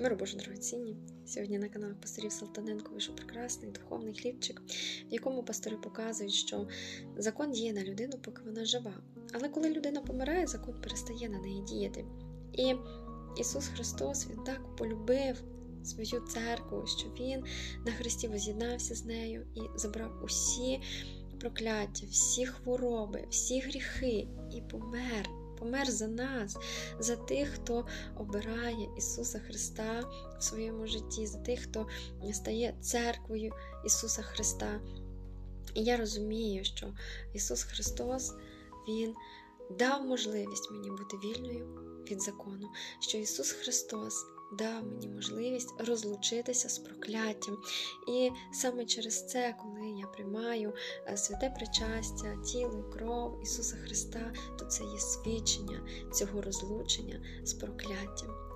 Миру Боже дорогоцінні. Сьогодні на каналах пасторів Салтаненко вийшов прекрасний духовний хлібчик, в якому пастори показують, що закон діє на людину, поки вона жива. Але коли людина помирає, закон перестає на неї діяти. І Ісус Христос Він так полюбив свою церкву, що Він на Христі воз'єднався з нею і забрав усі прокляття, всі хвороби, всі гріхи і помер. Помер за нас, за тих, хто обирає Ісуса Христа в своєму житті, за тих, хто стає церквою Ісуса Христа. І я розумію, що Ісус Христос, Він дав можливість мені бути вільною від закону, що Ісус Христос дав мені можливість розлучитися з прокляттям. І саме через це, коли я приймаю е, святе причастя, тіло і кров Ісуса Христа, то це є свідчення цього розлучення з прокляттям.